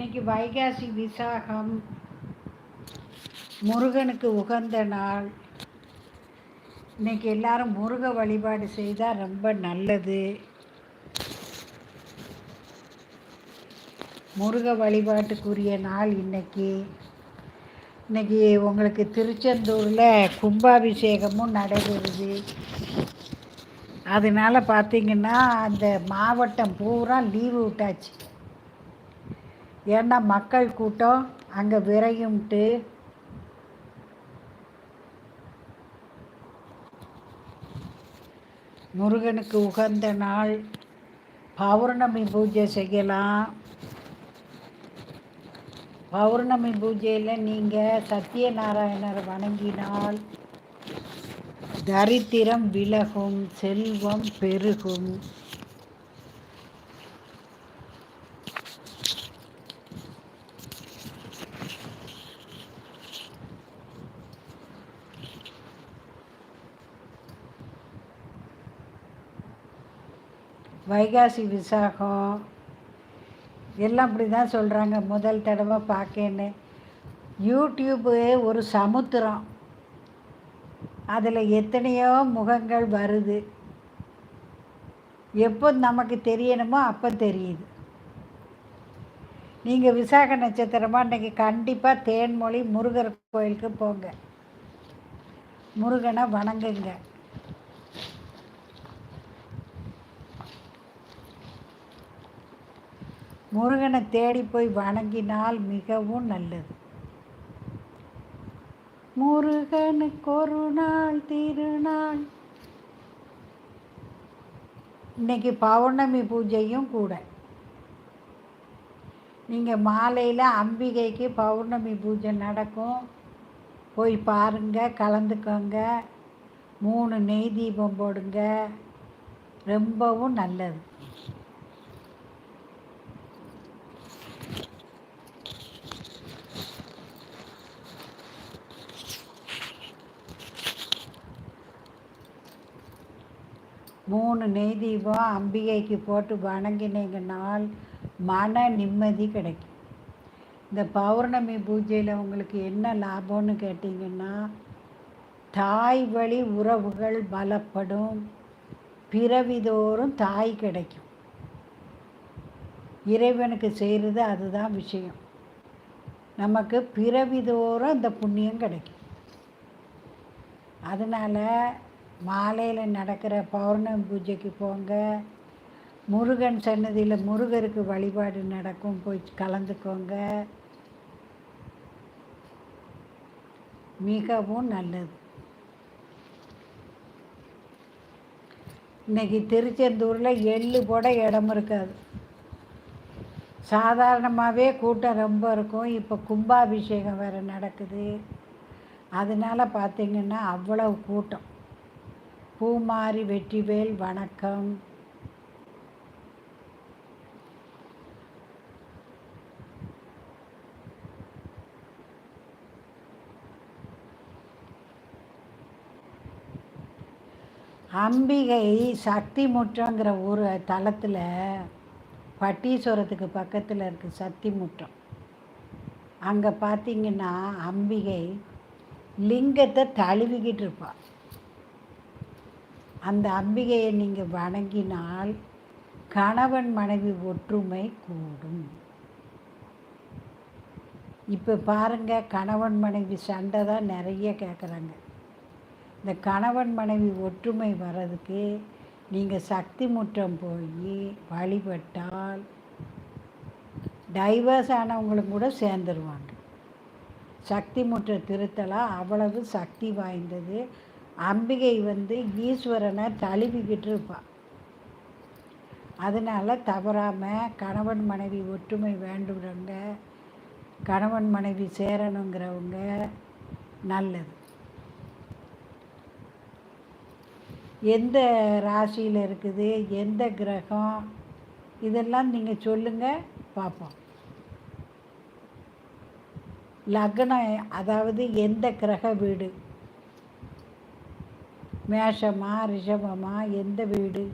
இன்னைக்கு வைகாசி விசாகம். முருகனுக்கு உகந்த நாள். இன்னைக்கு எல்லாரும் முருக வழிபாடு செய்தால் ரொம்ப நல்லது. முருக வழிபாட்டுக்குரிய நாள் இன்னைக்கு. இன்னைக்கு உங்களுக்கு திருச்செந்தூரில் கும்பாபிஷேகமும் நடைபெறுது. அதனால பார்த்தீங்கன்னா அந்த மாவட்டம் பூரா லீவு விட்டாச்சு. ஏன்னா மக்கள் கூட்டம்? அங்கே விரையும்ட்டு. முருகனுக்கு உகந்த நாள். பௌர்ணமி பூஜை செய்யலாம். பௌர்ணமி பூஜையில் நீங்கள் சத்யநாராயணர் வணங்கினால் தரித்திரம் விலகும் செல்வம் பெருகும். வைகாசி விசாகம் எல்லாம் இப்படி தான் சொல்கிறாங்க முதல் தடவை பார்க்கேன்னு. யூடியூப்பு ஒரு சமுத்திரம். அதில் எத்தனையோ முகங்கள் வருது. எப்போ நமக்கு தெரியணுமோ அப்போ தெரியுது. நீங்கள் விசாக நட்சத்திரமாக இன்றைக்கி கண்டிப்பாக தேன்மொழி முருகர் கோயிலுக்கு போங்க. முருகனை வணங்குங்க. முருகனை தேடி போய் வணங்கினால் மிகவும் நல்லது. முருகனுக்கு ஒரு நாள் திருநாள். இன்னைக்கு பௌர்ணமி பூஜையும் கூட. நீங்கள் மாலையில் அம்பிகைக்கு பௌர்ணமி பூஜை நடக்கும். போய் பாருங்கள் கலந்துக்கோங்க. மூணு நெய் தீபம் போடுங்க. ரொம்பவும் நல்லது. மூணு நெய் தீபம் அம்பிகைக்கு போட்டு வணங்கினீங்கனால் மன நிம்மதி கிடைக்கும். இந்த பௌர்ணமி பூஜையில் உங்களுக்கு என்ன லாபம்னு கேட்டிங்கன்னா தாய் வழி உறவுகள் பலப்படும். பிறவிதோறும் தாய் கிடைக்கும். இறைவனுக்கு செய்கிறது அதுதான் விஷயம். நமக்கு பிறவிதோறும் அந்த புண்ணியம் கிடைக்கும். அதனால் மாலையில் நடக்கிற பௌர்ணமி பூஜைக்கு போங்க. முருகன் சன்னதியில் முருகருக்கு வழிபாடு நடக்கும். போய் கலந்துக்கோங்க. மிகவும் நல்லது. இன்றைக்கி திருச்செந்தூரில் எள்ளு போட இடம் இருக்காது. சாதாரணமாகவே கூட்டம் ரொம்ப இருக்கும். இப்போ கும்பாபிஷேகம் வேறு நடக்குது. அதனால் பார்த்திங்கன்னா அவ்வளவு கூட்டம். பூமாரி வெற்றிவேல் வணக்கம். அம்பிகை சக்தி முற்றங்கிற ஒரு தளத்தில் பட்டீஸ்வரத்துக்கு பக்கத்தில் இருக்குது சக்தி முற்றம் அங்கே பார்த்தீங்கன்னா அம்பிகை லிங்கத்தை தழுவிக்கிட்டு இருப்பாள் அந்த அம்பிகையை நீங்கள் வணங்கினால் கணவன் மனைவி ஒற்றுமை கூடும். இப்போ பாருங்கள் கணவன் மனைவி சண்டை தான் நிறைய கேட்குறாங்க இந்த கணவன் மனைவி ஒற்றுமை வர்றதுக்கு நீங்கள் சக்தி முற்றம் போய் வழிபட்டால் டைவர்ஸ் ஆனவங்களும் கூட சேர்ந்துருவாங்க. சக்தி முற்ற திருத்தலாம் அவ்வளவு சக்தி வாய்ந்தது. அம்பிகை வந்து ஈஸ்வரனை தழுவிக்கிட்டு இருப்பாள் அதனால் தவறாமல் கணவன் மனைவி ஒற்றுமை வேண்டுறவங்க கணவன் மனைவி சேரணுங்கிறவங்க நல்லது. எந்த ராசியில் இருக்குது? எந்த கிரகம்? இதெல்லாம் நீங்கள் சொல்லுங்கள் பார்ப்போம் லக்னம் அதாவது எந்த கிரக வீடு? மேஷமா ரிஷபமா எந்த வீடு?